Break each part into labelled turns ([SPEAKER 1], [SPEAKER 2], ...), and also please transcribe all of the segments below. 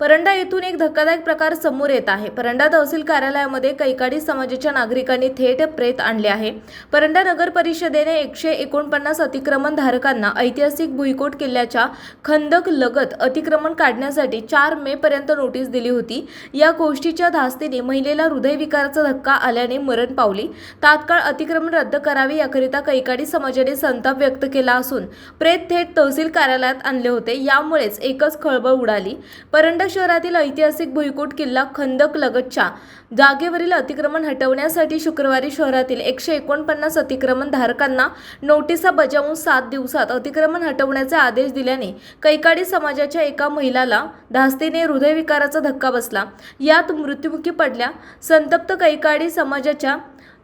[SPEAKER 1] परंडा येथून एक धक्कादायक प्रकार समोर येत आहे. परंडा तहसील कार्यालयामध्ये कैकाडी समाजाच्या नागरिकांनी थेट प्रेत आणले आहे. परंडा नगर परिषदेने एकशे एकोणपन्नास अतिक्रमण धारकांना ऐतिहासिक भुईकोट किल्ल्याच्या खंदक लगत अतिक्रमण काढण्यासाठी चार मे पर्यंत नोटीस दिली होती. या गोष्टीच्या धास्तीने महिलेला हृदयविकाराचा धक्का आल्याने मरण पावली. तात्काळ अतिक्रमण रद्द करावे याकरिता कैकाडी समाजाने संताप व्यक्त केला असून प्रेत थेट तहसील कार्यालयात आणले होते. यामुळेच एकच खळबळ उडाली. परंडा शहरातील ऐतिहासिक भुईकोट किल्ला खंदक लगतच्या जागेवरील अतिक्रमण हटवण्यासाठी शुक्रवारी शहरातील एकशे एकोणपन्नास अतिक्रमण धारकांना नोटिसा बजावून सात दिवसात अतिक्रमण हटवण्याचे आदेश दिल्याने कैकाडी समाजाच्या एका महिलाला धास्तीने हृदयविकाराचा धक्का बसला. यात मृत्युमुखी पडल्या. संतप्त कैकाडी समाजाच्या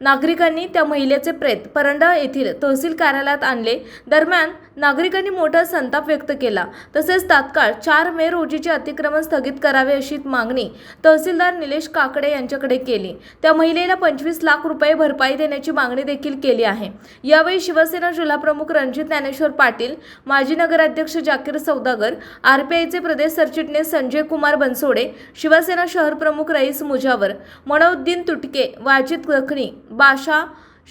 [SPEAKER 1] नागरिकांनी त्या महिलेचे प्रेत परंडा येथील तहसील कार्यालयात आणले. दरम्यान नागरिकांनी मोठा संताप व्यक्त केला. तसेच तात्काळ चार मे रोजीचे अतिक्रमण स्थगित करावे अशी मागणी तहसीलदार निलेश काकडे यांच्याकडे केली. त्या महिलेला पंचवीस लाख रुपये भरपाई देण्याची मागणी देखील केली आहे. यावेळी शिवसेना जिल्हाप्रमुख रणजित ज्ञानेश्वर पाटील माजी नगराध्यक्ष जाकीर सौदागर आरपीआयचे प्रदेश सरचिटणीस संजय कुमार बनसोडे शिवसेना शहर प्रमुख रईस मुजावर मनोद्दीन तुटके वाजिद दखनी बाशा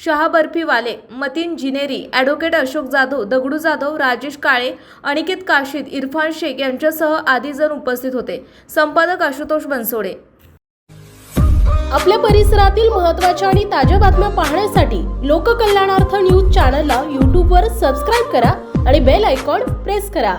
[SPEAKER 1] शहा बर्फीवाले मतीन जिनेरी ॲडव्होकेट अशोक जाधव दगडू जाधव राजेश काळे अनिकेत काशीद इरफान शेख यांच्यासह आदी जण उपस्थित होते. संपादक आशुतोष बनसोडे.
[SPEAKER 2] आपल्या परिसरातील महत्त्वाच्या आणि ताज्या बातम्या पाहण्यासाठी लोककल्याणार्थ न्यूज चॅनलला यूट्यूबवर सबस्क्राईब करा आणि बेल आयकॉन प्रेस करा.